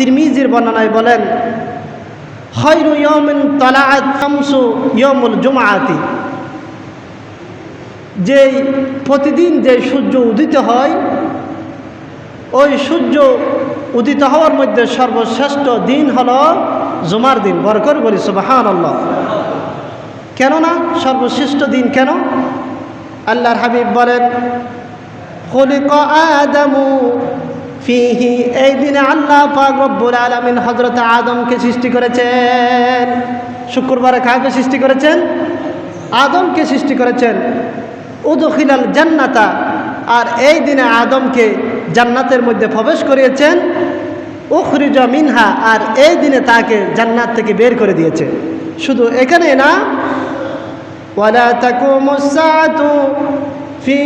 তিরমিজির বর্ণনায় বলেন যেই প্রতিদিন যে সূর্য উদিত হয়, ওই সূর্য উদিত হওয়ার মধ্যে সর্বশ্রেষ্ঠ দিন হল জুমার দিন বরকর বলি সুবাহান আল্লাহ কেননা সর্বশ্রেষ্ঠ দিন কেন? আল্লাহর হাবিব বলেন ফিহি, এই দিনে আল্লাহ পাক রব্বুল আলামিন হযরত আদমকে সৃষ্টি করেছেন। শুক্রবারে কাকে সৃষ্টি করেছেন? আদমকে সৃষ্টি করেছেন। উদখিলাল জান্নাতা। আর এই দিনে আদমকে জান্নাতের মধ্যে প্রবেশ করিয়েছেন। উখরিজ মিনহা, আর এই দিনে তাকে জান্নাত থেকে বের করে দিয়েছে। শুধু এখানে না, ওয়ালা তাকুমুস ফি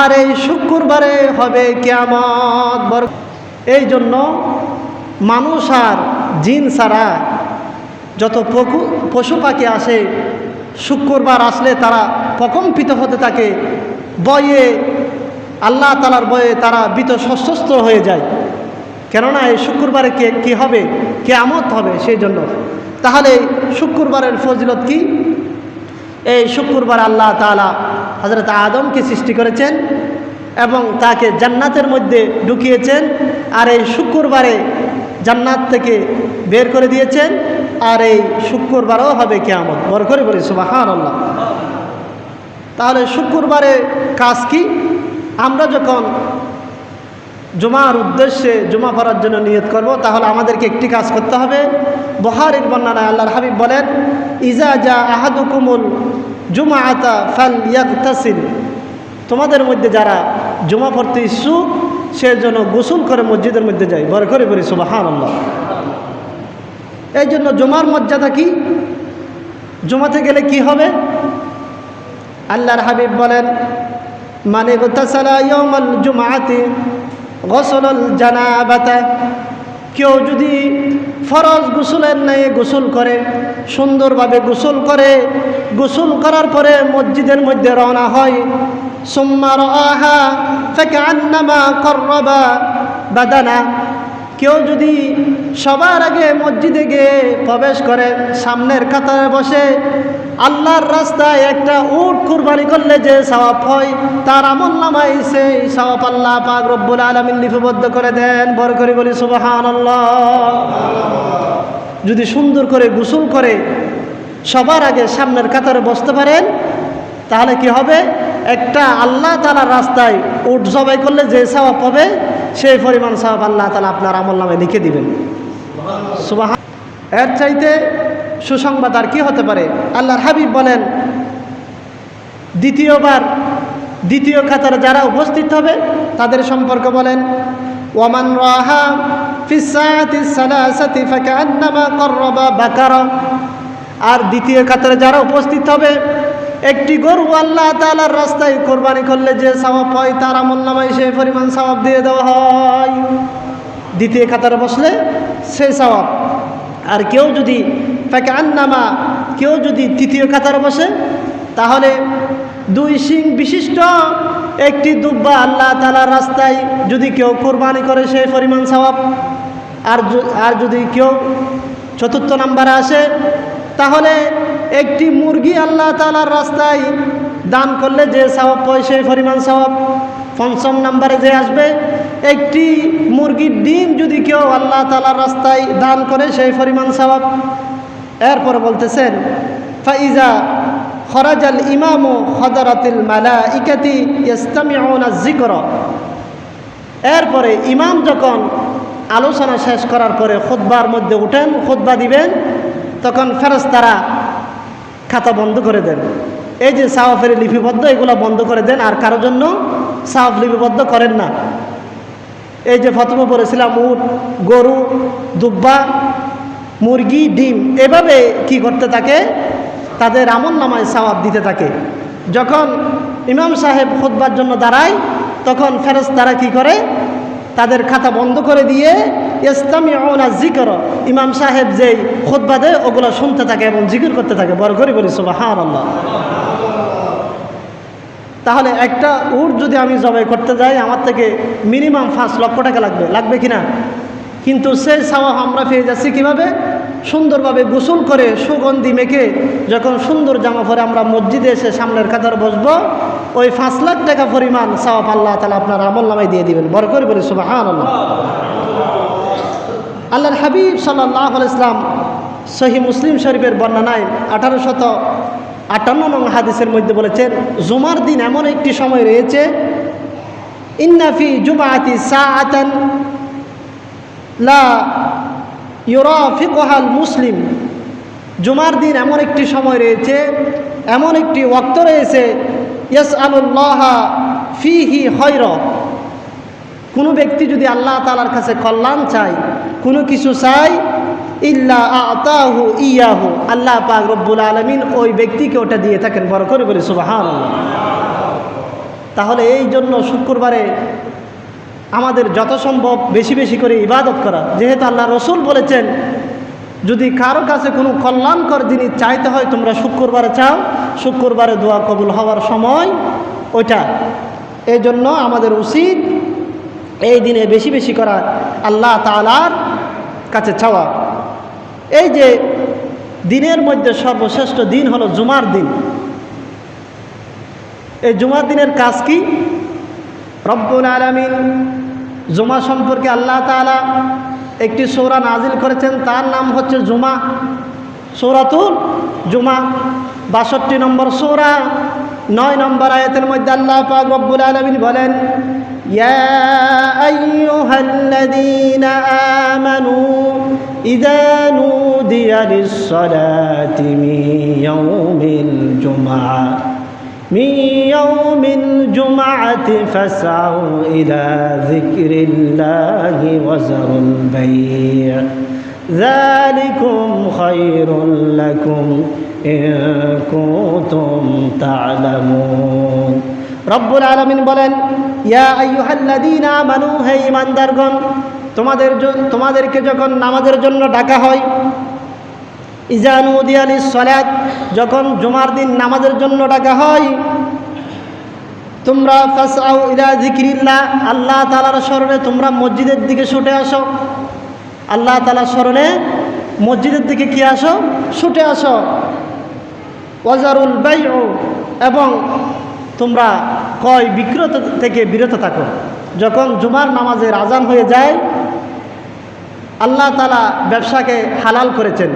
আর এই শুক্রবারে হবে কিয়ামত বর এই জন্য মানুষ আর জিন ছাড়া যত পশু পশু পাখি আসে, শুক্রবার আসলে তারা প্রকম্পিত হতে থাকে। বয়ে আল্লাহ তালার বয়ে তারা বিত সশস্ত্র হয়ে যায়। কেননা এই শুক্রবারে কে, কী হবে? কেয়ামত হবে সেই জন্য তাহলে শুক্রবারের ফজিলত কি? এই শুক্রবার আল্লাহ তালা হজরত আদমকে সৃষ্টি করেছেন এবং তাকে জান্নাতের মধ্যে ঢুকিয়েছেন আর এই শুক্রবারে জান্নাত থেকে বের করে দিয়েছেন আর এই শুক্রবারও হবে কেয়ামত। বড় করে বলি সুবাহান আল্লাহ তাহলে শুক্রবারে কাজ কি? আমরা যখন জুমার উদ্দেশ্যে জুমা পড়ার জন্য নিয়ত করব, তাহলে আমাদেরকে একটি কাজ করতে হবে। বহারির বর্ণনায় আল্লাহর হাবিব বলেন, ইজা যা আহাদুকুমুল জুমা আতা ফাল ইয়াকতাসিল তোমাদের মধ্যে যারা জুমা পড়তে ইচ্ছুক, সে যেন গোসল করে মসজিদের মধ্যে যায়। বড় করে বলি সুবাহান আল্লাহ এই জন্য জুমার মর্যাদা কি? জুমাতে গেলে কি হবে? আল্লাহর হাবিব বলেন মানে জুমাতে গসলল জানাবাতা। কেউ যদি ফরজ গোসলের নাই গোসল করে, সুন্দরভাবে গোসল করে। গোসল করার পরে মসজিদের মধ্যে রওনা হয়। সোম্মার আহা থেকে আন্নামা করবা বাদানা। কেউ যদি সবার আগে মসজিদে গিয়ে প্রবেশ করে, সামনের কাতারে বসে আল্লাহর রাস্তায় একটা উট কুরবানি করলে যে সওয়াব হয়, তার আমল নামাই সেই সওয়াব আল্লাহ পাক রব্বুল আলামিন লিপিবদ্ধ করে দেন। বড় করে বলি, সুবহানাল্লাহ। যদি সুন্দর করে গোসল করে সবার আগে সামনের কাতারে বসতে পারেন, তাহলে কি হবে? একটা আল্লাহ তালার রাস্তায় উঠ জবাই করলে যে সওয়াব হবে, সেই পরিমাণ সওয়াব আল্লাহ তালা আপনার আমল নামে লিখে দিবেন। সুবাহ এর চাইতে সুসংবাদ আর কি হতে পারে? আল্লাহর হাবিব বলেন, দ্বিতীয়বার, দ্বিতীয় কাতারে যারা উপস্থিত হবে, তাদের সম্পর্ক বলেন বাকারা। আর দ্বিতীয় কাতারে যারা উপস্থিত হবে, একটি গরু আল্লাহ তালার রাস্তায় কোরবানি করলে যে সওয়াব হয় তার আমল নামায় সেই পরিমাণ সওয়াব দিয়ে দেওয়া হয়। দ্বিতীয় কাতারে বসলে সেই সওয়াব। আর কেউ যদি তাকে আন্নামা কেউ যদি তৃতীয় কাতারে বসে, তাহলে দুই সিং বিশিষ্ট একটি দুব্বা আল্লাহ তালার রাস্তায় যদি কেউ কোরবানি করে সেই পরিমাণ সওয়াব। আর আর যদি কেউ চতুর্থ নাম্বারে আসে, তাহলে একটি মুরগি আল্লাহ তালার রাস্তায় দান করলে যে সওয়াব পায় সেই পরিমাণ সওয়াব। পঞ্চম নাম্বারে যে আসবে, একটি মুরগির ডিম যদি কেউ আল্লাহ তালার রাস্তায় দান করে সেই পরিমাণ সওয়াব এরপর বলতেছেন, ফাইজা খরাজাল ইমাম ও হদরাতিল মালা ইকাতি ইস্তামি ইস্তামিউনা জিকর এরপরে ইমাম যখন আলোচনা শেষ করার পরে খুদ্বার মধ্যে উঠেন খুদ্া দিবেন, তখন ফেরস্তারা খাতা বন্ধ করে দেন। এই যে সাওয়াফের লিপিবদ্ধ, এগুলো বন্ধ করে দেন, আর কারোর জন্য সাওয়াফ লিপিবদ্ধ করেন না। এই যে প্রথমে বলেছিলাম উট, গরু, দুব্বা, মুরগি, ডিম, এভাবে কি করতে থাকে? তাদের আমল নামায় সাওয়াব দিতে থাকে। যখন ইমাম সাহেব খোদবার জন্য দাঁড়ায়, তখন ফেরজ তারা কি করে? তাদের খাতা বন্ধ করে দিয়ে ইসলামী ওনা জিকর ইমাম সাহেব যেই খোদবা দেয়, ওগুলো শুনতে থাকে এবং জিকির করতে থাকে। বড় করে বলি সুবাহ আল্লাহ তাহলে একটা উট যদি আমি জবাই করতে যাই, আমার থেকে মিনিমাম পাঁচ লক্ষ টাকা লাগবে। লাগবে কি না কিন্তু সেই সাওয়া আমরা পেয়ে যাচ্ছি কীভাবে? সুন্দরভাবে গোসল করে সুগন্ধি মেখে যখন সুন্দর জামা পরে আমরা মসজিদে এসে সামনের কাতার বসবো, ওই পাঁচ লাখ টাকা পরিমাণ সওয়াব আল্লাহ তালা আপনার আমল নামায় দিয়ে দিবেন। বর করে বলি সুবাহান আল্লাহ আল্লাহর হাবিব সাল্লাহ ইসলাম সহি মুসলিম শরীফের বর্ণনায় আঠারো শত আটান্ন নং হাদিসের মধ্যে বলেছেন, জুমার দিন এমন একটি সময় রয়েছে ইন্নাফি জুমাতি সাআতান লা ইউরাফিকহাল মুসলিম জুমার দিন এমন একটি সময় রয়েছে, এমন একটি ওয়াক্ত রয়েছে ইয়াস আলুল্লাহ ফিহি হৈর কোনো ব্যক্তি যদি আল্লাহ তালার কাছে কল্যাণ চায় কোনো কিছু চাই, ইল্লা আতাহু ইয়াহু। আল্লাহ পাক রব্বুল আলমিন ওই ব্যক্তিকে ওটা দিয়ে থাকেন, বড় করে বলি সুবাহান তাহলে এই জন্য শুক্রবারে আমাদের যত সম্ভব বেশি বেশি করে ইবাদত করা। যেহেতু আল্লাহ রসুল বলেছেন, যদি কারও কাছে কোনো কল্যাণকর জিনিস চাইতে হয়, তোমরা শুক্রবারে চাও, শুক্রবারে দোয়া কবুল হওয়ার সময় ওইটা। এই জন্য আমাদের উচিত এই দিনে বেশি বেশি করা। আল্লাহ তালার কাছে চাওয়া। এই যে দিনের মধ্যে সর্বশ্রেষ্ঠ দিন হলো জুমার দিন। এই জুমার দিনের কাজ কি? রব্বুল আলমিন জুমা সম্পর্কে আল্লাহ তালা একটি সৌরা নাজিল করেছেন, তার নাম হচ্ছে জুমা। সৌরাতুল জুমা, বাষট্টি নম্বর সৌরা, নয় নম্বর আয়াতের মধ্যে আল্লাহ পাক রব্বুল আলমিন বলেন يا أيها الذين آمنوا إذا نودي للصلاة من يوم الجمعة من يوم الجمعة فاسعوا إلى ذكر الله وزروا البيع. ذلكم خير لكم إن كنتم تعلمون. রব্বুল আলমিন বলেন, ইয়া আইয়ুহাল্লাদিনা মানু হে ইমানদারগণ তোমাদের তোমাদেরকে যখন নামাজের জন্য ডাকা হয় ইজানুদিয়ালি সলাত যখন জুমার দিন নামাজের জন্য ডাকা হয়, তোমরা ফাসাউ ইলা জিকিরিল্লাহ আল্লাহ তালার স্মরণে তোমরা মসজিদের দিকে ছুটে আসো। আল্লাহ তালার স্মরণে মসজিদের দিকে কি আসো? ছুটে আসো। ওয়াজারুল বাইউ এবং তোমরা কয় বিক্রত থেকে বিরত থাকো। যখন জুমার নামাজের আজান হয়ে যায়, আল্লাহ তালা ব্যবসাকে হালাল করেছেন।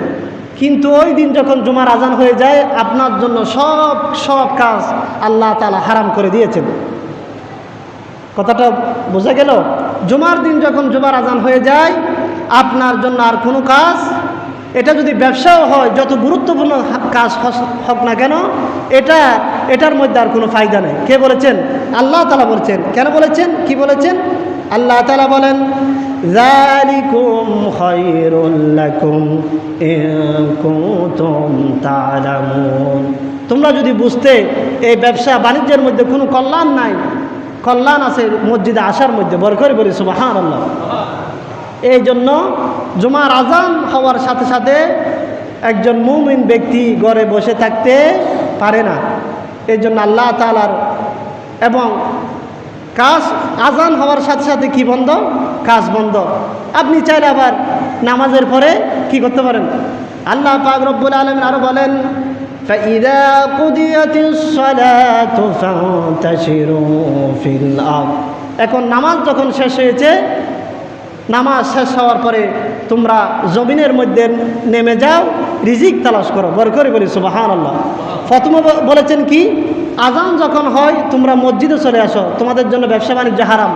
কিন্তু ওই দিন যখন জুমার আজান হয়ে যায়, আপনার জন্য সব সব কাজ আল্লাহ তালা হারাম করে দিয়েছেন। কথাটা বোঝা গেল? জুমার দিন যখন জুমার আজান হয়ে যায়, আপনার জন্য আর কোনো কাজ এটা যদি ব্যবসাও হয় যত গুরুত্বপূর্ণ হা- কাজ হস- হোক না কেন এটা এটার মধ্যে আর কোনো ফায়দা নেই কে বলেছেন আল্লাহ তালা বলেছেন কেন বলেছেন কি বলেছেন আল্লাহ তালা বলেন ذَلِكُمْ خَيْرٌ لَكُمْ إِن كُنتُمْ تَعْلَمُونَ তোমরা যদি বুঝতে এই ব্যবসা বাণিজ্যের মধ্যে কোনো কল্যাণ নাই কল্যাণ আছে মসজিদে আসার মধ্যে বর করে বলি সুবাহান আল্লাহ এই জন্য জুমার আজান হওয়ার সাথে সাথে একজন মুমিন ব্যক্তি ঘরে বসে থাকতে পারে না এই জন্য আল্লাহ তালার এবং কাজ আজান হওয়ার সাথে সাথে কি বন্ধ কাজ বন্ধ আপনি চাইলে আবার নামাজের পরে কি করতে পারেন আল্লাহ পাক রব্বুল আলমিন আরও বলেন فإذا قضيت الصلاة فانتشروا في الأرض এখন নামাজ যখন শেষ হয়েছে নামাজ শেষ হওয়ার পরে তোমরা জমিনের মধ্যে নেমে যাও, রিজিক তালাশ করো বর করে বলি সুবাহান আল্লাহ প্রথমে বলেছেন কি আজান যখন হয়, তোমরা মসজিদে চলে আসো, তোমাদের জন্য ব্যবসা বাণিজ্য হারাম।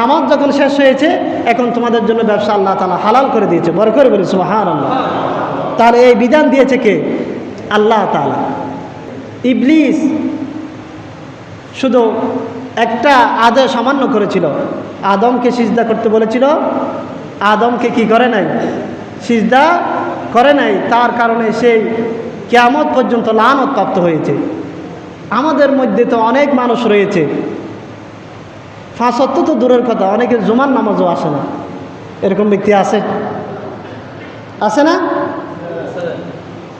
নামাজ যখন শেষ হয়েছে, এখন তোমাদের জন্য ব্যবসা আল্লাহ তালা হালাল করে দিয়েছে বর করে বলি সুবাহান আল্লাহ তাহলে এই বিধান দিয়েছে কে? আল্লাহ তালা ইবলিস শুধু একটা আদেশ সামান্য করেছিল। আদমকে সিজদা করতে বলেছিল। আদমকে কি করে নাই? সিজদা করে নাই, তার কারণে সেই কেয়ামত পর্যন্ত লানত প্রাপ্ত হয়েছে। আমাদের মধ্যে তো অনেক মানুষ রয়েছে। ফাঁসত্ব তো দূরের কথা অনেকে জুমার নামাজও আসে না। এরকম ব্যক্তি আছে? আছে না?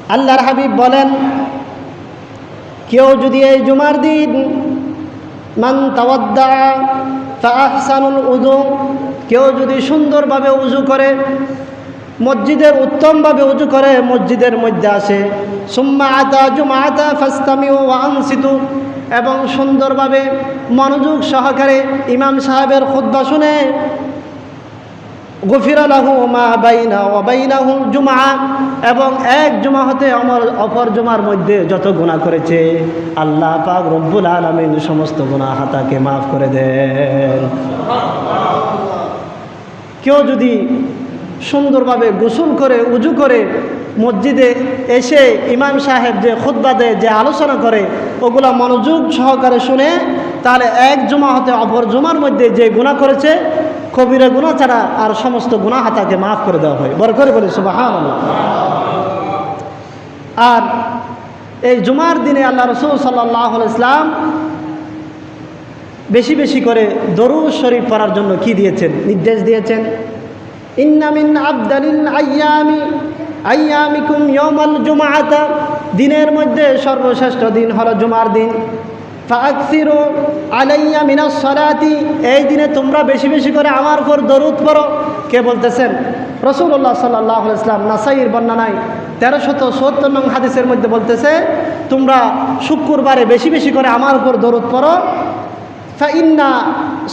আল্লাহর হাবিব বলেন, কেউ যদি এই জুমার দিন মান তাওয়াদ্দা ফাহসানুল উদু। কেউ যদি সুন্দরভাবে উজু করে, মসজিদের উত্তমভাবে উজু করে, মসজিদের মধ্যে আসে। সুম্মা আতা জুমা আতা ফাস্তামি ও আনসিতু। এবং সুন্দরভাবে মনোযোগ সহকারে ইমাম সাহেবের খুদ্া শুনে গফির আলাহু মা বাইনা ও বাইনাহু জুমা এবং এক জুমা হতে অমর অপর জুমার মধ্যে যত গুণা করেছে, আল্লাহ পাক রব্বুল আলমিন সমস্ত গুণা হাতাকে মাফ করে দেন। কেউ যদি সুন্দরভাবে গোসল করে, উজু করে, মসজিদে এসে ইমাম সাহেব যে খুদ্া দেয়, যে আলোচনা করে, ওগুলা মনোযোগ সহকারে শুনে, তাহলে এক জমা হতে অপর জমার মধ্যে যে গুণা করেছে কবিরা গুণা ছাড়া আর সমস্ত গুণা হাতাকে মাফ করে দেওয়া হয়। বড় করে বলি সুবাহান আর এই জুমার দিনে আল্লাহ রসুল সাল্লাহ ইসলাম বেশি বেশি করে দরুদ শরীফ পড়ার জন্য কি দিয়েছেন? নির্দেশ দিয়েছেন ইন্নামিন আবদালিল আয়ামি, আয়ামিকুম ইয়মাল জুমাআতা। দিনের মধ্যে সর্বশ্রেষ্ঠ দিন হলো জুমার দিন। ফাকসিরু আলাইয়া মিনাস সালাতি, এই দিনে তোমরা বেশি বেশি করে আমার উপর দরুদ পড়ো। কে বলতেছেন? রসুল্লাহ সাল্লাহ ইসলাম নাসাইয়ের বর্ণনায় তেরোশত সত্তর নং হাদিসের মধ্যে বলতেছে, তোমরা শুক্রবারে বেশি বেশি করে আমার উপর দরুদ পড়ো। ফাইন্না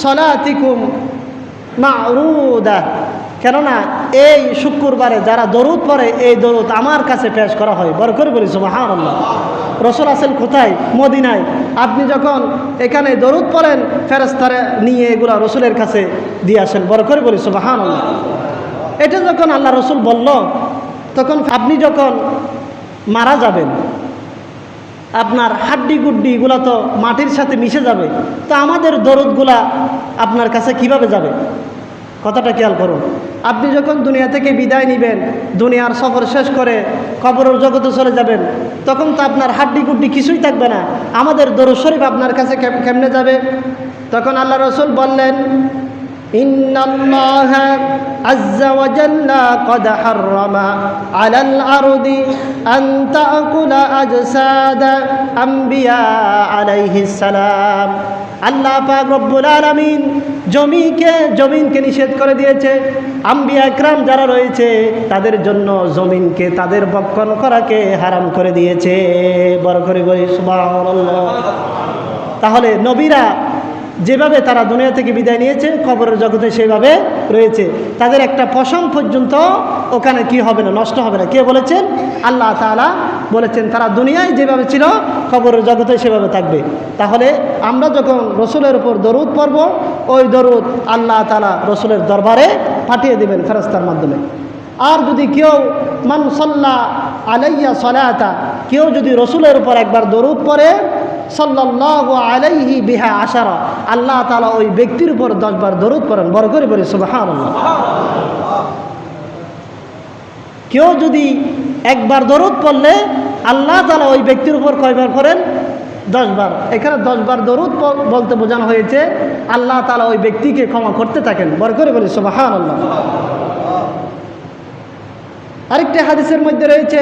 সলাতিকুম মারুদা। কেননা, এই শুক্রবারে যারা দরুদ পড়ে, এই দরুদ আমার কাছে পেশ করা হয়। বড় করে আল্লাহ রসুল আসেন কোথায়? মদিনায়। আপনি যখন এখানে দরুদ পড়েন ফেরস্তারে নিয়ে এগুলা রসুলের কাছে দিয়ে আসেন। বড় করে বলি সুবাহান আল্লাহ এটা যখন আল্লাহ রসুল বলল, তখন আপনি যখন মারা যাবেন, আপনার হাড্ডি গুড্ডি এগুলো তো মাটির সাথে মিশে যাবে, তো আমাদের দরদগুলা আপনার কাছে কীভাবে যাবে? কথাটা খেয়াল করুন আপনি যখন দুনিয়া থেকে বিদায় নেবেন দুনিয়ার সফর শেষ করে কবরের জগতে চলে যাবেন তখন তো আপনার হাড্ডি গুড্ডি কিছুই থাকবে না আমাদের দরুদ শরীফ আপনার কাছে কেম- কেমনে যাবে তখন আল্লাহ রসুল বললেন إن الله عز وجل قد حرم على الأرض أن تأكل أجساد أنبياء عليه السلام আল্লাহ পাক রব্বুল আলমিন জমিকে, জমিনকে নিষেধ করে দিয়েছে। আম্বিয়া একরাম যারা রয়েছে, তাদের জন্য জমিনকে, তাদের বক্ষণ করাকে হারাম করে দিয়েছে। বড় করে বলি তাহলে নবীরা যেভাবে তারা দুনিয়া থেকে বিদায় নিয়েছে কবরের জগতে সেভাবে রয়েছে। তাদের একটা পশম পর্যন্ত ওখানে কি হবে না, নষ্ট হবে না। কে বলেছেন? আল্লাহ তাআলা বলেছেন, তারা দুনিয়ায় যেভাবে ছিল কবরের জগতে সেভাবে থাকবে। তাহলে আমরা যখন রসুলের উপর দরুদ পড়ব, ওই দরুদ আল্লাহ তাআলা রসুলের দরবারে পাঠিয়ে দেবেন ফেরস্তার মাধ্যমে। আর যদি কেউ, মান সল্লা আলাইয়া সলায়াতা কেউ যদি রসুলের উপর একবার দরুদ পড়ে আলাইহি বিহা আশারা। আল্লাহ তালা ওই ব্যক্তির উপর দশবার দরুদ পড়েন, বড় করে বলি সুবাহান কেউ যদি একবার দরুদ পড়লে, আল্লাহ তালা ওই ব্যক্তির উপর কয়বার করেন দশবার। এখানে দশবার দরুদ বলতে বোঝানো হয়েছে, আল্লাহ তালা ওই ব্যক্তিকে ক্ষমা করতে থাকেন, বড় করে বলি সুবাহান আল্লাহ আরেকটি হাদিসের মধ্যে রয়েছে,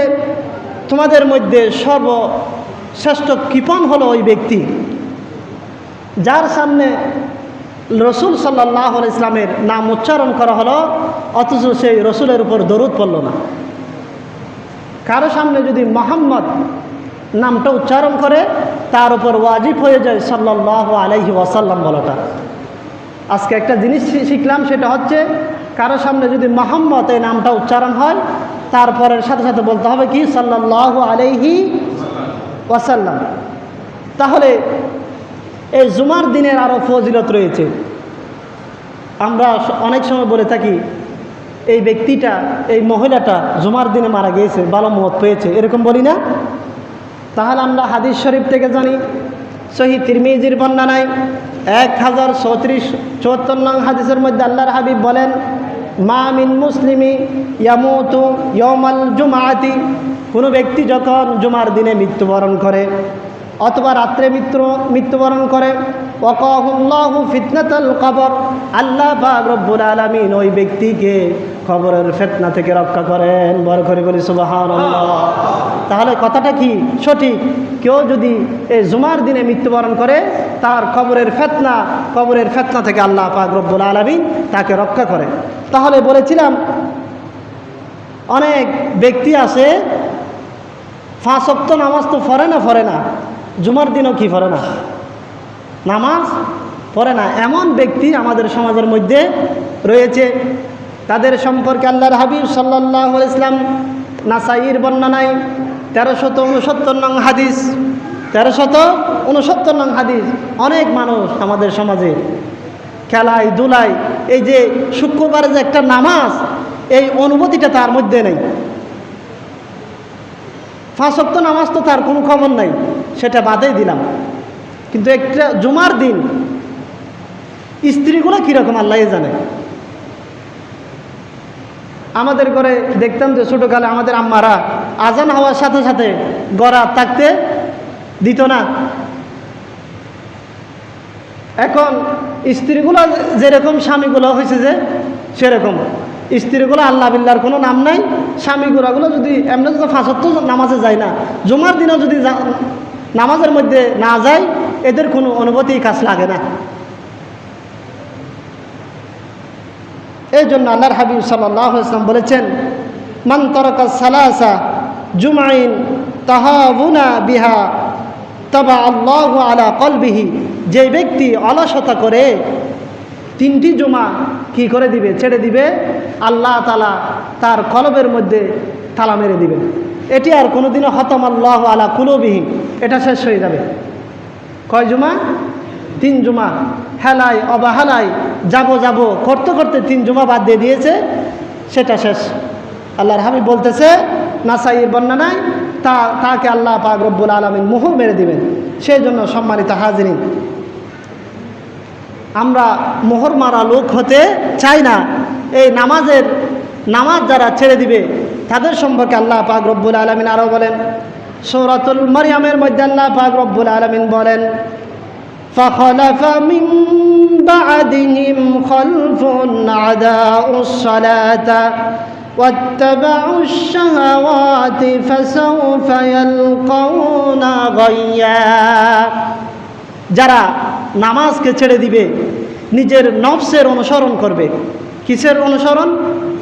তোমাদের মধ্যে সর্বশ্রেষ্ঠ কৃপণ হলো ওই ব্যক্তি। যার সামনে রসুল সাল্লাহ ইসলামের নাম উচ্চারণ করা হলো, অথচ সেই রসুলের উপর দরুদ পড়ল না। কারও সামনে যদি মোহাম্মদ নামটা উচ্চারণ করে, তার উপর ওয়াজিব হয়ে যায় সাল্লাহ আলাইহি ওয়াসাল্লাম বলাটা। আজকে একটা জিনিস শিখলাম, সেটা হচ্ছে কারও সামনে যদি মোহাম্মদ এই নামটা উচ্চারণ হয়, তারপরের সাথে সাথে বলতে হবে কি? সাল্লাহ আলাইহি ওয়াসাল্লাম। তাহলে এই জুমার দিনের আরও ফজিলত রয়েছে। আমরা অনেক সময় বলে থাকি, এই ব্যক্তিটা, এই মহিলাটা জুমার দিনে মারা গিয়েছে ভালো মত পেয়েছে, এরকম বলি না? তাহলে আমরা হাদিস শরীফ থেকে জানি, সহি তিরমিজির বর্ণনায় এক হাজার চৌত্রিশ চুয়াত্তর নং হাদিসের মধ্যে আল্লাহর হাবিব বলেন মা মিন মুসলিমি ইয়ামুতু ইয়মাল জুমাতি কোনো ব্যক্তি যখন জুমার দিনে মৃত্যুবরণ করে অথবা রাত্রে মৃত্যু, মৃত্যুবরণ করে ওকাহুল্লাহু ফিতনাতাল কবর, আল্লাহ রব্বুল আলামিন ওই ব্যক্তিকে খবরের ফেতনা থেকে রক্ষা করেন। বর করে বলি সুবাহান তাহলে কথাটা কি? সঠিক। কেউ যদি এই জুমার দিনে মৃত্যুবরণ করে, তার কবরের ফেতনা কবরের ফেতনা থেকে আল্লাহ পাক রব্বুল আলমিন তাকে রক্ষা করে। তাহলে বলেছিলাম, অনেক ব্যক্তি আছে অক্ত নামাজ তো ফরে না, পড়ে না। জুমার দিনও কি পড়ে না? নামাজ পড়ে না। এমন ব্যক্তি আমাদের সমাজের মধ্যে রয়েছে। তাদের সম্পর্কে আল্লাহর হাবিব সাল্লাহ ইসলাম নাসাইর বর্ণনায় তেরোশত উনসত্তর নং হাদিস। তেরোশত উনসত্তর নং হাদিস। অনেক মানুষ আমাদের সমাজে খেলায়, দুলায়, এই যে শুক্রবারে যে একটা নামাজ, এই অনুভূতিটা তার মধ্যে নেই। ফাঁসক্ত নামাজ তো তার কোনো খবর নাই, সেটা বাদেই দিলাম। কিন্তু একটা জুমার দিন, স্ত্রীগুলো কীরকম আল্লাহ জানে? আমাদের ঘরে দেখতাম যে ছোটোকালে আমাদের আম্মারা আজান হওয়ার সাথে সাথে গড়া থাকতে দিত না। এখন স্ত্রীগুলো যেরকম স্বামীগুলো হয়েছে যে সেরকম। স্ত্রীগুলো আল্লাহ বিল্লার কোনো নাম নাই স্বামী স্বামীগুলাগুলো যদি এমনি যদি ফাঁসত্ব নামাজে যায় না, জুমার দিনও যদি নামাজের মধ্যে না যায়, এদের কোনো অনুভূতি কাজ লাগে না। এই জন্য আল্লাহর হাবিব সাল্লাহ ইসলাম বলেছেন, মান তরকা সালাসা জুমাইন তাহাবুনা বিহা তবা আল্লাহ আলা কলবিহি। যে ব্যক্তি অলসতা করে, তিনটি জুমা কি করে দিবে? ছেড়ে দিবে, আল্লাহ তালা তার কলবের মধ্যে তালা মেরে দিবে। এটি আর কোনোদিনও হতম আল্লাহ আলা কুলবিহীন এটা শেষ হয়ে যাবে। কয় জুমা? তিন জুমা হেলায় অবহেলায় যাব যাব, করতে করতে তিন জুমা বাদ দিয়ে দিয়েছে, সেটা শেষ। আল্লাহর হাবিব বলতেছে, নাসাইয়ের বর্ণনায় তা, তাকে আল্লাহ পাক রব্বুল আলমিন মোহর মেরে দিবেন। সেই জন্য সম্মানিত হাজিরিন, আমরা মোহর মারা লোক হতে চাই না। এই নামাজের, নামাজ যারা ছেড়ে দিবে, তাদের সম্পর্কে আল্লাহ পাক রব্বুল আলমিন আরও বলেন। সৌরাতুল মারিয়ামের মধ্যে আল্লাহ পাক রব্বুল আলমিন বলেন فخلف من بعدهم خلف عداء الصلاة واتبعوا الشهوات فسوف يلقون غيا যারা নামাজকে ছেড়ে দিবে নিজের নফসের অনুসরণ করবে কিসের অনুসরণ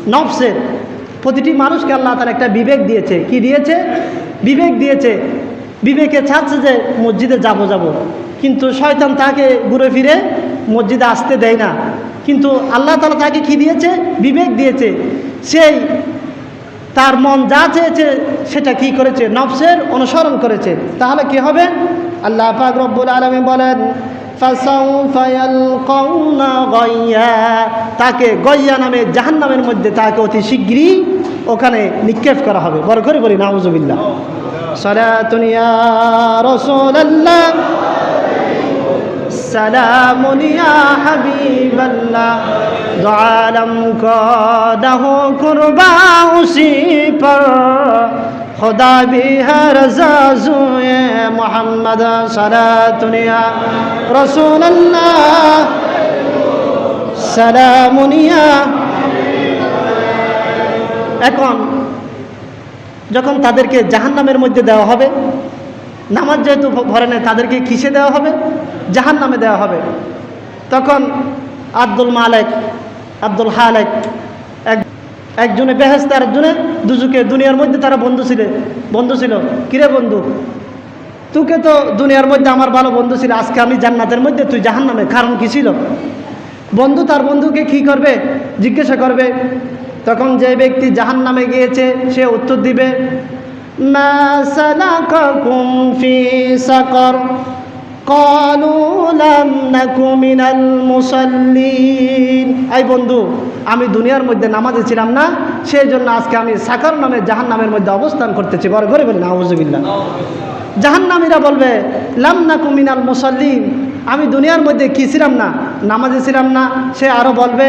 নফসের প্রতিটি মানুষকে আল্লাহ তার একটা বিবেক দিয়েছে কি দিয়েছে বিবেক দিয়েছে বিবেকে চাচ্ছে যে মসজিদে যাব যাব কিন্তু শয়তান তাকে ঘুরে ফিরে মসজিদে আসতে দেয় না। কিন্তু আল্লাহ তালা তাকে কি দিয়েছে? বিবেক দিয়েছে। সেই তার মন যা চেয়েছে, সেটা কি করেছে? নফসের অনুসরণ করেছে। তাহলে কি হবে? আল্লাহ পাক আলমী বলেন তাকে গইয়া নামে জাহান নামের মধ্যে তাকে অতি শীঘ্রই ওখানে নিক্ষেপ করা হবে। বড় করে বলি নাউজুবিল্লাহ। সলাতুনিয়া রসুল্লাহ সালামুন ইয়া হাবিবাল্লাহ, দোয়ালম কদাহ কুরবা উসি পর। خدا بھی ہے رضا زوئے محمد صلاة دنیا رسول اللہ سلام এখন যখন তাদেরকে জাহান্নামের মধ্যে দেওয়া হবে, নামাজ যেহেতু ভরে নেয়, তাদেরকে কিসে দেওয়া হবে? জাহান নামে দেওয়া হবে। তখন আব্দুল মালেক, আব্দুল হালেক এক একজনে বেহেস্তে আরেকজনে দুজুকে দুনিয়ার মধ্যে তারা বন্ধু ছিল। বন্ধু ছিল। কিরে বন্ধু? তোকে তো দুনিয়ার মধ্যে আমার ভালো বন্ধু ছিল। আজকে আমি জান্নাতের মধ্যে, তুই জাহান নামে কারণ কি ছিল? বন্ধু তার বন্ধুকে কি করবে? জিজ্ঞাসা করবে। তখন যে ব্যক্তি জাহান নামে গিয়েছে, সে উত্তর দিবে, মা সালাকাকুম ফি সাকর। এই বন্ধু, আমি দুনিয়ার মধ্যে নামাজে ছিলাম না সেই জন্য আজকে আমি সাকার নামে জাহান নামের মধ্যে অবস্থান করতেছি। বড় ঘরে বলি নাউজুবিল্লাহ জাহান নামীরা বলবে, লাম নাকু মিনাল মুসল্লিন। আমি দুনিয়ার মধ্যে কি ছিলাম না, নামাজে ছিলাম না, সে আরও বলবে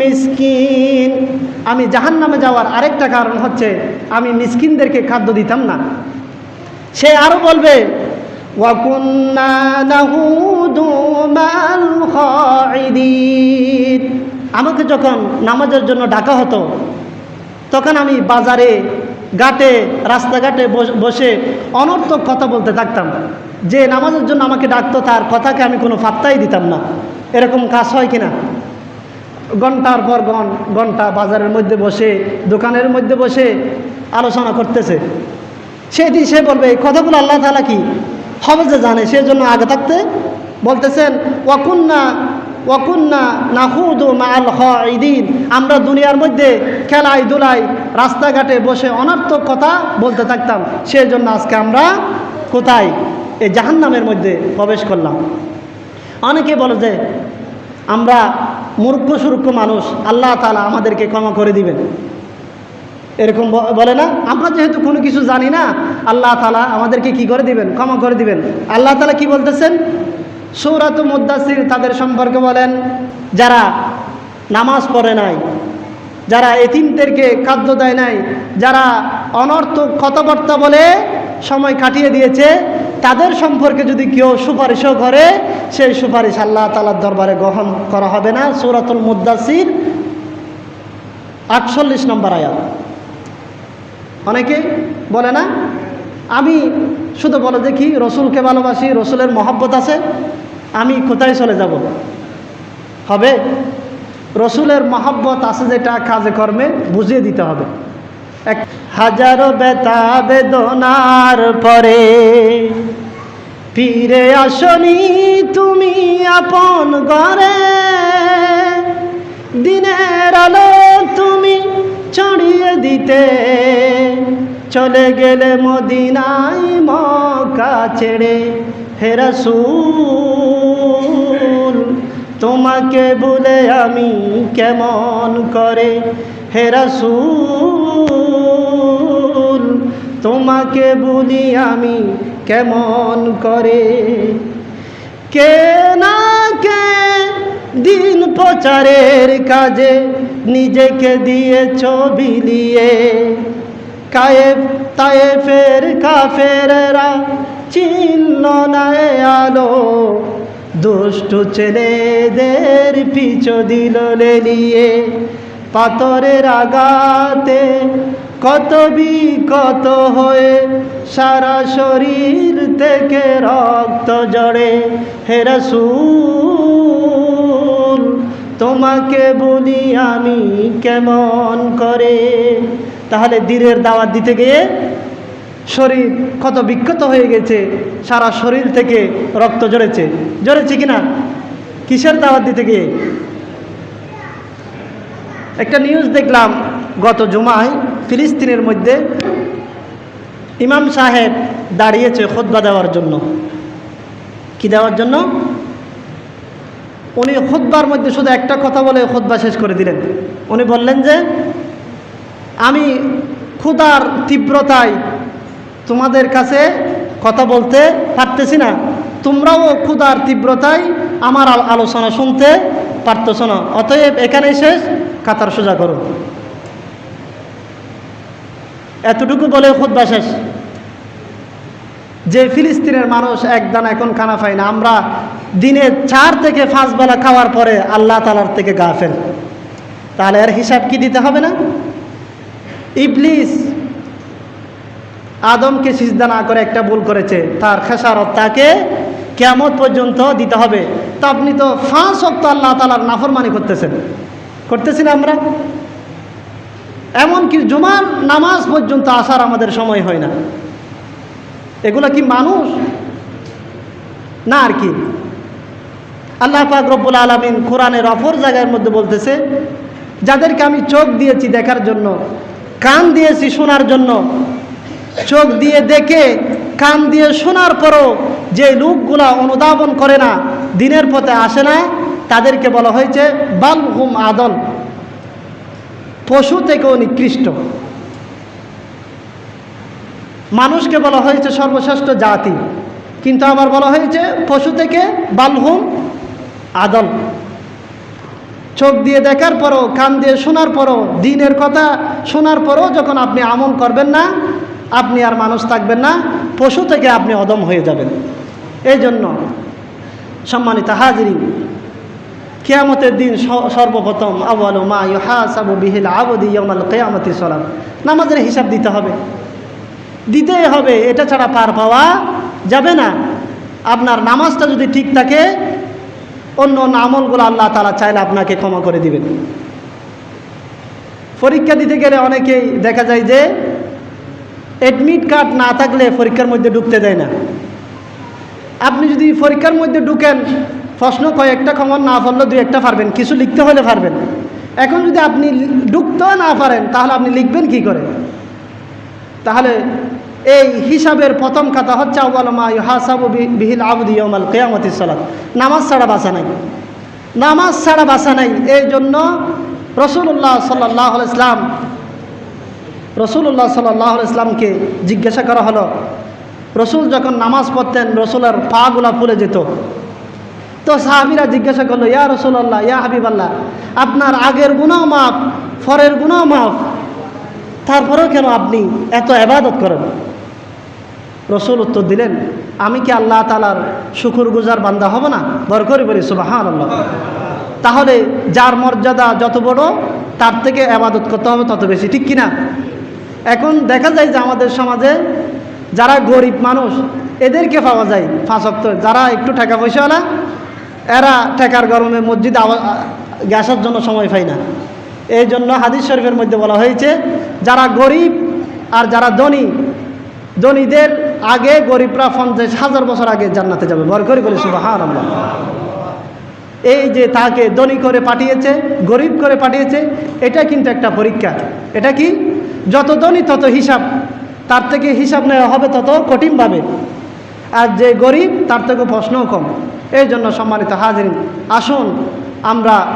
মিসকিন। আমি জাহান নামে যাওয়ার আরেকটা কারণ হচ্ছে, আমি মিসকিনদেরকে খাদ্য দিতাম না। সে আরও বলবে আমাকে যখন নামাজের জন্য ডাকা হতো, তখন আমি বাজারে, ঘাটে, রাস্তাঘাটে বসে অনর্থক কথা বলতে থাকতাম। যে নামাজের জন্য আমাকে ডাকতো, তার কথাকে আমি কোনো ফাত্তাই দিতাম না। এরকম কাজ হয় কিনা? ঘণ্টার পর ঘন, ঘণ্টা বাজারের মধ্যে বসে, দোকানের মধ্যে বসে আলোচনা করতেছে। সেদিন সে বলবে, এই কথাগুলো আল্লাহ তালা কি? হবে যে জানে সেই জন্য আগে থাকতে বলতেছেন, ওয়াকুন্না ওয়াকুন্না নাহুদু মাল হিদিন আমরা দুনিয়ার মধ্যে খেলাই দুলাই রাস্তাঘাটে বসে অনার্থক কথা বলতে থাকতাম সেই জন্য আজকে আমরা কোথায়? এই জাহান্নামের মধ্যে প্রবেশ করলাম। অনেকে বলে যে, আমরা মূর্খ সুরক্ষ মানুষ, আল্লাহ তালা আমাদেরকে ক্ষমা করে দিবেন। এরকম বলে না? আমরা যেহেতু কোনো কিছু জানি না, আল্লাহ তালা আমাদেরকে কি করে দিবেন? ক্ষমা করে দিবেন। আল্লাহ তালা কি বলতেছেন? সৌরাত মুদাসির তাদের সম্পর্কে বলেন, যারা নামাজ পড়ে নাই, যারা এতিমদেরকে খাদ্য দেয় নাই, যারা অনর্থক কথাবার্তা বলে সময় কাটিয়ে দিয়েছে, তাদের সম্পর্কে যদি কেউ সুপারিশও করে, সেই সুপারিশ আল্লাহ তালার দরবারে গ্রহণ করা হবে না। সৌরাতুল মুদাসির আটচল্লিশ নম্বর আয়াত। অনেকে বলে না, আমি শুধু বলে দেখি রসুলকে ভালোবাসি, রসুলের মহব্বত আছে, আমি কোথায় চলে যাব? হবে? রসুলের মহব্বত আছে যেটা কাজে কর্মে বুঝিয়ে দিতে হবে। এক হাজারো বেতা বেদনার পরে ফিরে আসনি তুমি আপন ঘরে। দিনের আলো তুমি ছড়িয়ে দিতে। চলে গেলে মদিনাই মকা ছেড়ে হেরাসুল তোমাকে বলে আমি কেমন করে? হেরাসুল তোমাকে বলি আমি কেমন করে? কে না কে দিন প্রচারের কাজে নিজেকে দিয়ে ছবি নিয়ে। কায়েব তায়েফের কাফেররা চিহ্ন নাই আলো। দুষ্টু ছেলেদের পিছু দিল লেলিয়ে। পাথরের আগাতে কত বিকত হয়ে সারা শরীর থেকে রক্ত জড়ে হেরাসুল তোমাকে বলি আমি কেমন করে? তাহলে দিনের দাওয়াত দিতে গিয়ে শরীর কত বিক্ষত হয়ে গেছে, সারা শরীর থেকে রক্ত জড়েছে জড়েছে কিনা? কিসের দাওয়াত দিতে গিয়ে? একটা নিউজ দেখলাম গত জুমায় ফিলিস্তিনের মধ্যে ইমাম সাহেব দাঁড়িয়েছে খুতবা দেওয়ার জন্য। কি দেওয়ার জন্য? উনি খুতবার মধ্যে শুধু একটা কথা বলে খুতবা শেষ করে দিলেন। উনি বললেন যে, আমি ক্ষুধার তীব্রতায় তোমাদের কাছে কথা বলতে পারতেছি না। তোমরাও ক্ষুধার তীব্রতায় আমার আল- আলোচনা শুনতে পারতেছ না। অতএব এখানেই শেষ, কাতার সোজা করো। এতটুকু বলে খুদ্া শেষ। যে ফিলিস্তিনের মানুষ একদান এখন খানা পায় না, আমরা দিনে চার থেকে পাঁচ বেলা খাওয়ার পরে আল্লাহ তালার থেকে গা ফেল তাহলে এর হিসাব কি দিতে হবে না? ইবলিস আদমকে সিজদা না করে একটা ভুল করেছে, তার খেসারত তাকে কেমন পর্যন্ত দিতে হবে। তা আপনি তো ফাঁস অক্ত আল্লাহ তালার নাফরমানি করতেছেন। করতেছি না আমরা? এমনকি জুমার নামাজ পর্যন্ত আসার আমাদের সময় হয় না। এগুলো কি মানুষ? না আর কি। আল্লাহ পাক রব্বুল আলমিন কোরআনের অপর জায়গার মধ্যে বলতেছে, যাদেরকে আমি চোখ দিয়েছি দেখার জন্য, কান দিয়েছি শোনার জন্য, চোখ দিয়ে দেখে, কান দিয়ে শোনার পরও যে লোকগুলা অনুধাবন করে না, দিনের পথে আসে না, তাদেরকে বলা হয়েছে, বাল হুম আদল, পশু থেকেও নিকৃষ্ট। মানুষকে বলা হয়েছে সর্বশ্রেষ্ঠ জাতি। কিন্তু আবার বলা হয়েছে পশু থেকে বালহুম আদল। চোখ দিয়ে দেখার পরও, কান দিয়ে শোনার পরও, দিনের কথা শোনার পরও যখন আপনি আমল করবেন না, আপনি আর মানুষ থাকবেন না, পশু থেকে আপনি অদম হয়ে যাবেন। এই জন্য সম্মানিত হাজিরি কেয়ামতের দিন সর্বপ্রথম, আউয়াল মা ইউহাসাবু বিহিল আবদি ইয়াউমাল কিয়ামতি সালাত। নামাজের হিসাব দিতে হবে। দিতেই হবে, এটা ছাড়া পার পাওয়া যাবে না। আপনার নামাজটা যদি ঠিক থাকে, অন্য অন্য আমলগুলো আল্লাহ তালা চাইলে আপনাকে ক্ষমা করে দিবেন। পরীক্ষা দিতে গেলে অনেকেই দেখা যায় যে অ্যাডমিট কার্ড না থাকলে পরীক্ষার মধ্যে ঢুকতে দেয় না। আপনি যদি পরীক্ষার মধ্যে ঢুকেন, প্রশ্ন কয়েকটা খবর না পারলে দুই একটা পারবেন, কিছু লিখতে হলে পারবেন। এখন যদি আপনি ঢুকতেও না পারেন, তাহলে আপনি লিখবেন কি করে? তাহলে এই হিসাবের প্রথম কথা হচ্ছে আউ্বালমা হাসাবু বিহিল আবুদি ইয়মাল কেয়ামতি সালাত। নামাজ ছাড়া বাসা নাই। নামাজ ছাড়া বাসা নাই। এই জন্য রসুল্লাহ সাল্লাহ ইসলাম রসুল্লাহ সাল্লাহ ইসলামকে জিজ্ঞাসা করা হলো, রসুল যখন নামাজ পড়তেন, রসুলের পাগুলা ফুলে যেত। তো সাহাবিরা জিজ্ঞাসা করল, ইয়া রসুল্লাহ ইয়া হাবিবাল্লাহ, আপনার আগের গুণাও মাফ ফরের গুণাও মাফ, তারপরেও কেন আপনি এত এবাদত করেন? রসুল উত্তর দিলেন, আমি কি আল্লাহ তালার শুকুর গুজার বান্দা হব না? বর করে বলি সুবাহান আল্লাহ তাহলে যার মর্যাদা যত বড়, তার থেকে আবাদত করতে হবে তত বেশি, ঠিক কিনা? এখন দেখা যায় যে আমাদের সমাজে যারা গরিব মানুষ, এদেরকে পাওয়া যায় ফাঁসক্ত যারা একটু টাকা পয়সাওয়ালা, এরা টাকার গরমে মসজিদ গ্যাসের জন্য সময় পায় না। এই জন্য হাদিস শরীফের মধ্যে বলা হয়েছে, যারা গরিব আর যারা ধনী, ধনীদের আগে গরিবরা পঞ্চাশ হাজার বছর আগে জান্নাতে যাবে। বর করে বলি সুবাহান আল্লাহ এই যে তাকে ধনী করে পাঠিয়েছে, গরিব করে পাঠিয়েছে, এটা কিন্তু একটা পরীক্ষা। এটা কি? যত ধনী তত হিসাব। তার থেকে হিসাব নেওয়া হবে তত কঠিনভাবে। আর যে গরিব, তার থেকে প্রশ্নও কম। এই জন্য সম্মানিত হাজিরিন, আসুন আমরা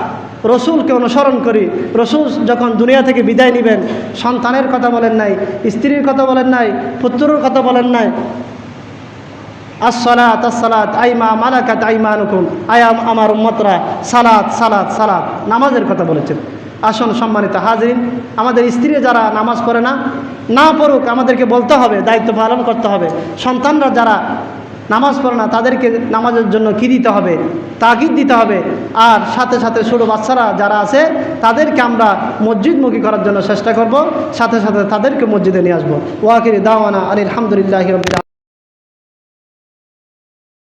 রসুলকে অনুসরণ করি। রসুল যখন দুনিয়া থেকে বিদায় নেবেন, সন্তানের কথা বলেন নাই, স্ত্রীর কথা বলেন নাই, পুত্রের কথা বলেন নাই। আসসালাত আসসালাত আইমা মালাকাত আইমানুকুম। আয়াম আমার উম্মতরা, সালাত সালাত সালাত। নামাজের কথা বলেছেন। আসন সম্মানিত হাজরিন, আমাদের স্ত্রী যারা নামাজ পড়ে না না পড়ুক, আমাদেরকে বলতে হবে, দায়িত্ব পালন করতে হবে। সন্তানরা যারা নামাজ পড়ে না, তাদেরকে নামাজের জন্য কী দিতে হবে? তাগিদ দিতে হবে। আর সাথে সাথে ছোটো বাচ্চারা যারা আছে, তাদেরকে আমরা মসজিদমুখী করার জন্য চেষ্টা করব। সাথে সাথে তাদেরকে মসজিদে নিয়ে আসব। ওয়াকির দাওয়ানা আলী আলহামদুলিল্লাহ